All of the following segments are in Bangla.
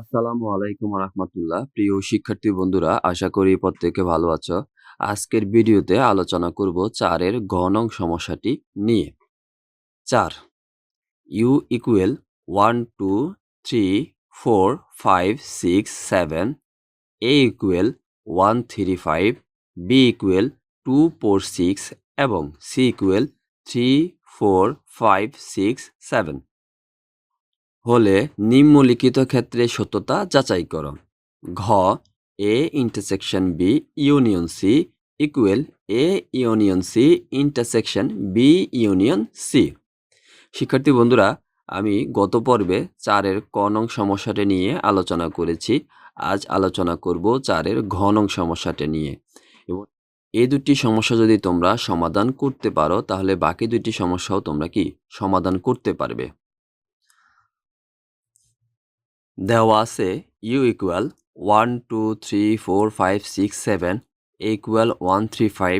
আসসালামু আলাইকুম রহমতুল্লাহ। প্রিয় শিক্ষার্থী বন্ধুরা, আশা করি প্রত্যেকে ভালো আছো। আজকের ভিডিওতে আলোচনা করব চারের ঘনং সমস্যাটি নিয়ে। চার U equal one two three four five six seven A equal one three five B equal two four six এবং C equal three four five six seven হলে নিম্নলিখিত ক্ষেত্রে সত্যতা যাচাই করো। ঘ A intersection B union C equal A union C intersection B union C শিক্ষার্থী বন্ধুরা, আমি গত পর্বে চারের ক নং সমস্যাটি নিয়ে আলোচনা করেছি। আজ আলোচনা করব চারের ঘ নং সমস্যাটি নিয়ে। এবং এই দুটি সমস্যা যদি তোমরা সমাধান করতে পারো, তাহলে বাকি দুটি সমস্যাও তোমরা কি সমাধান করতে পারবে? দেওয়া আছে U equal one two three four five six seven A equal one three five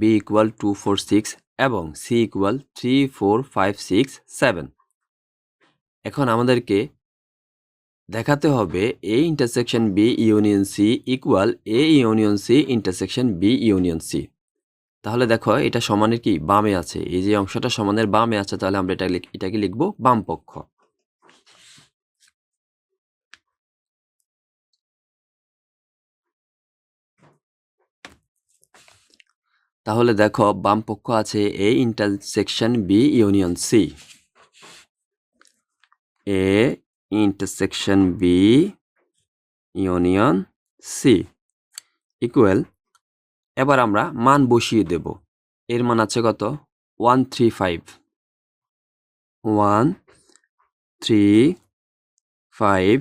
B equal two four six এবং C equal three four five six seven এখন আমাদেরকে দেখাতে হবে A intersection B union C equal A union C intersection B union C তাহলে দেখো, এটা সমানের কি? বামে আছে। এই যে অংশটা সমানের বামে আছে, তাহলে আমরা এটা এটাকে লিখব বাম তাহলে দেখো, বাম পক্ষ আছে A intersection B union C A intersection B union C equal এবার আমরা মান বসিয়ে দেব। এর মান আছে কত? One three five one three five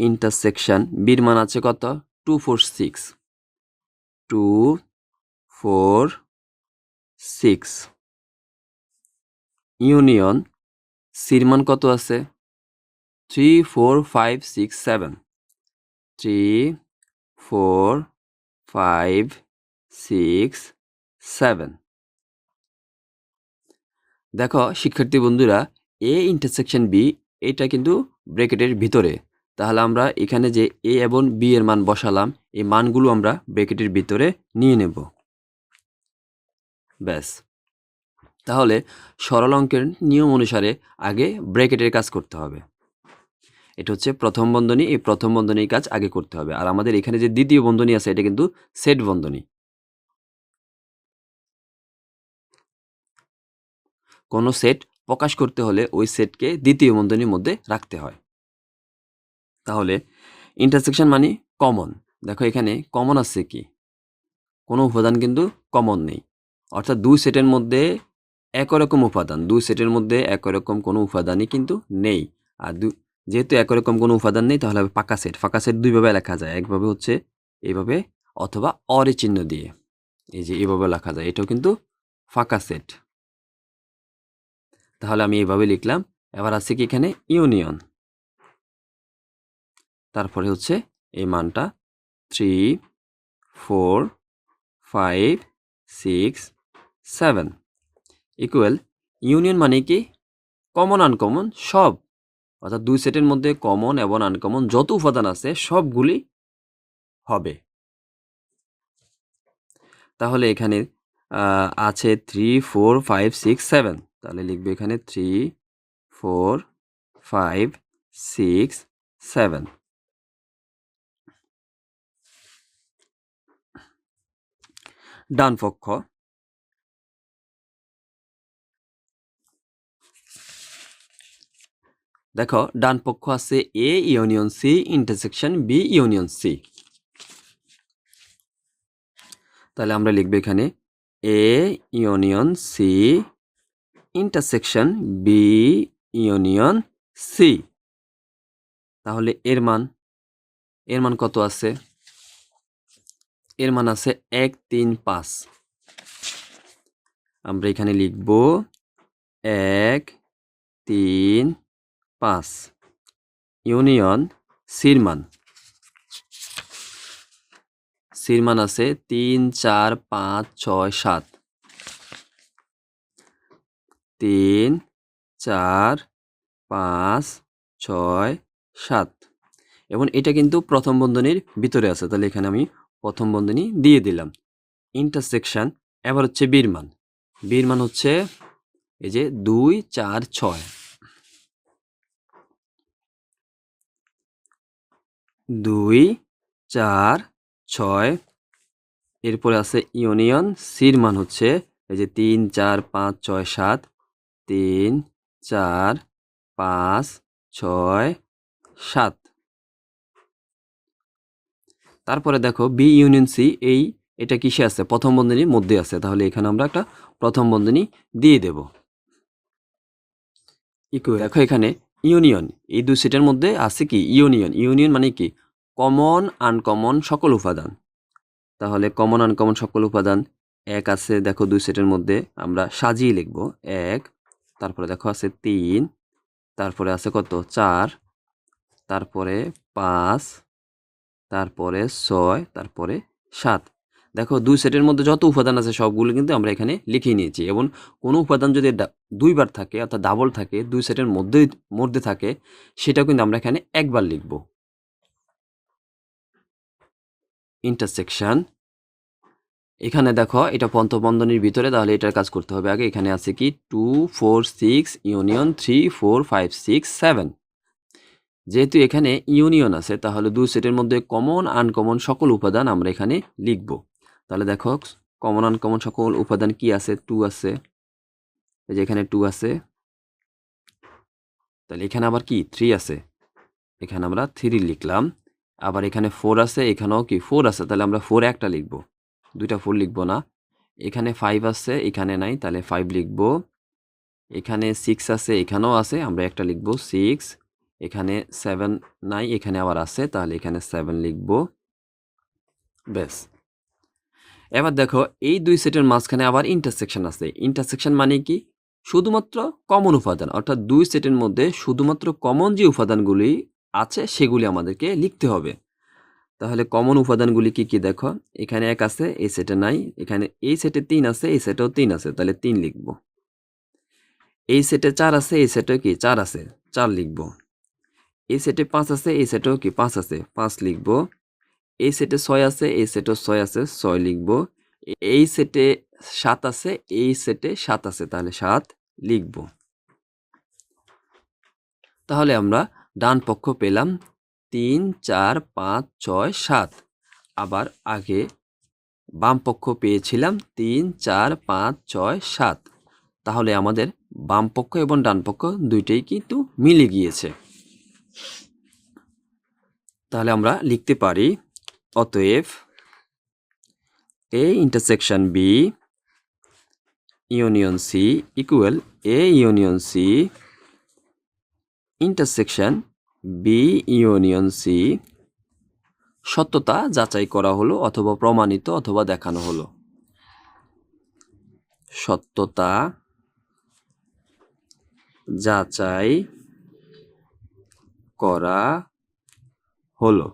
intersection বির মান আছে কত? Two four six two four six union সির কত আছে? Three four five six seven three four five six seven দেখো, শিক্ষার্থী বন্ধুরা এ ইন্টারসেকশন বি এটা কিন্তু ব্রেকেটের ভিতরে। তাহলে আমরা এখানে যে এ এবং বি এর মান বসালাম, এই মানগুলো আমরা ব্র্যাকেটের ভিতরে নিয়ে নেব। ব্যাস। তাহলে সরল অঙ্কের নিয়ম অনুসারে আগে ব্র্যাকেটের কাজ করতে হবে। এটা হচ্ছে প্রথম বন্ধনী, এই প্রথম বন্ধনীর কাজ আগে করতে হবে। আর আমাদের এখানে যে দ্বিতীয় বন্ধনী আছে, এটা কিন্তু সেট বন্ধনী। কোনো সেট প্রকাশ করতে হলে ওই সেটকে দ্বিতীয় বন্ধনীর মধ্যে রাখতে হয়। তাহলে ইন্টারসেকশন মানে কমন দেখো এখানে কমন আছে কি? কোনো উপাদান কিন্তু কমন নেই। অর্থাৎ দুই সেটের মধ্যে একই রকম উপাদান, দুই সেটের মধ্যে একই রকম কোনো উপাদানই কিন্তু নেই। আর দু যেহেতু একই রকম কোনো উপাদান নেই, তাহলে পাকা সেট ফাঁকা সেট দুইভাবে লেখা যায়। একভাবে হচ্ছে এইভাবে অথবা অরে চিহ্ন দিয়ে। এই যে এইভাবে লেখা যায়, এটাও কিন্তু ফাঁকা সেট তাহলে আমি এইভাবে লিখলাম। এবার আছে কি এখানে ইউনিয়ন তারপরে হচ্ছে এই মানটা three four five six seven equal union মানে কি? কমন আনকমন সব। অর্থাৎ দুই সেটের মধ্যে কমন এবং আনকমন যত উপাদান আছে, সবগুলি হবে। তাহলে এখানে আছে three four five six seven তাহলে লিখবে এখানে three four five six seven ডান পক্ষ দেখো ডান পক্ষ আছে A union C intersection B union C তাহলে আমরা লিখব এখানে A union C intersection B union C তাহলে এর মান এর মান কত আছে? এর মান আছে এক, তিন, পাঁচ। আমরা এখানে লিখব এক, তিন, পাঁচ। ইউনিয়ন সির মান সির মান আছে তিন, চার, পাঁচ, ছয়, সাত। তিন, চার, পাঁচ, ছয়, সাত। এবং এটা কিন্তু প্রথম বন্ধনীর ভিতরে আছে। তাহলে এখানে আমি প্রথম বন্ধনী দিয়ে দিলাম। ইন্টারসেকশন এবার হচ্ছে বীরমান। বীরমান হচ্ছে এই যে দুই, চার, ছয়। দুই, চার, ছয়। এরপরে আছে ইউনিয়ন সির মান হচ্ছে এই যে তিন, চার, পাঁচ, ছয়, সাত। তিন, চার, পাঁচ, ছয়, সাত। তারপরে দেখো বি ইউনিয়ন সি এই এটা কিসে আছে? প্রথম বন্ধনীর মধ্যে আছে। তাহলে এখানে আমরা একটা প্রথম বন্ধনী দিয়ে দেব। ইকুয়াল দেখো এখানে ইউনিয়ন এই দুই সেটের মধ্যে আছে কি? ইউনিয়ন ইউনিয়ন মানে কি? কমন আনকমন সকল উপাদান। তাহলে কমন আনকমন সকল উপাদান এক আছে দেখো দুই সেটের মধ্যে। আমরা সাজিয়ে লিখব। এক, তারপরে দেখো আছে তিন, তারপরে আছে কত? চার, তারপরে পাঁচ তারপরে ছয়, তারপরে সাত। দেখো, দুই সেটের মধ্যে যত উপাদান আছে সবগুলো কিন্তু আমরা এখানে লিখে নিয়েছি এবং কোনো উপাদান যদি দুইবার থাকে অর্থাৎ ডাবল থাকে, দুই সেটের মধ্যে মধ্যে থাকে, সেটাও কিন্তু আমরা এখানে একবার লিখব। ইন্টারসেকশন এখানে দেখো, এটা পন্তবন্ধনীর ভিতরে, তাহলে এটার কাজ করতে হবে। আগে এখানে আছে কি? Two four six union three four five six seven যেহেতু এখানে ইউনিয়ন আছে, তাহলে দুই সেটের মধ্যে কমন আনকমন সকল উপাদান আমরা এখানে লিখব। তাহলে দেখো কমন আনকমন সকল উপাদান কি আছে? টু আছে। এই যে এখানে টু আছে। তাহলে এখানে আবার কি? থ্রি আছে। এখানে আমরা থ্রি লিখলাম। আবার এখানে ফোর আছে, এখানেও কি? ফোর আছে। তাহলে আমরা ফোর একটা লিখব। দুইটা ফোর লিখব না। এখানে ফাইভ আছে, এখানে নাই। তাহলে ফাইভ লিখব। এখানে সিক্স আছে, এখানেও আছে। আমরা একটা লিখব সিক্স এখানে সেভেন নাই, এখানে আবার আছে, তাহলে এখানে সেভেন লিখব। ব্যাস এবার দেখো, এই দুই সেটের মাঝখানে আবার ইন্টারসেকশন আছে। ইন্টারসেকশন মানে কি? শুধুমাত্র কমন উপাদান, অর্থাৎ দুই সেটের মধ্যে শুধুমাত্র কমন যে উপাদানগুলি আছে, সেগুলি আমাদেরকে লিখতে হবে। তাহলে কমন উপাদানগুলি কি কি দেখো? এখানে এক আছে, এই সেটে নাই। এখানে এই সেটে তিন আছে, এই সেটেও তিন আছে, তাহলে তিন লিখব। এই সেটে চার আছে, এই সেটে কি? চার আছে, চার লিখব। এই সেটে পাঁচ আছে, এই সেটেও কি পাঁচ আছে? পাঁচ লিখব। এই সেটে ছয় আছে, এই সেটেও ছয় আছে, ছয় লিখব। এই সেটে সাত আছে, এই সেটে সাত আছে, তাহলে সাত লিখব। তাহলে আমরা ডান পক্ষ পেলাম তিন, চার, পাঁচ, ছয়, সাত। আবার আগে বাম পক্ষ পেয়েছিলাম তিন, চার, পাঁচ, ছয়, সাত। তাহলে আমাদের বাম পক্ষ এবং ডান পক্ষ দুইটাই কিন্তু মিলে গিয়েছে। তাহলে আমরা লিখতে পারি, অতএব A intersection B union C equal A union C intersection B union C সত্যতা যাচাই করা হলো অথবা প্রমাণিত অথবা দেখানো হলো। সত্যতা যাচাই করা হলো।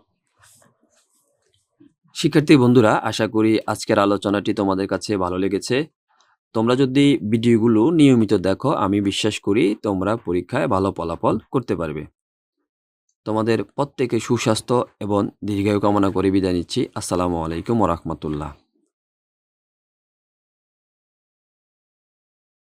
শিক্ষার্থী বন্ধুরা, আশা করি আজকের আলোচনাটি তোমাদের কাছে ভালো লেগেছে। তোমরা যদি ভিডিওগুলো নিয়মিত দেখো, আমি বিশ্বাস করি তোমরা পরীক্ষায় ভালো ফলাফল করতে পারবে। তোমাদের প্রত্যেকে সুস্বাস্থ্য এবং দীর্ঘায়ু কামনা করে বিদায় নিচ্ছি। আসসালামু আলাইকুম রহমতুল্লাহ।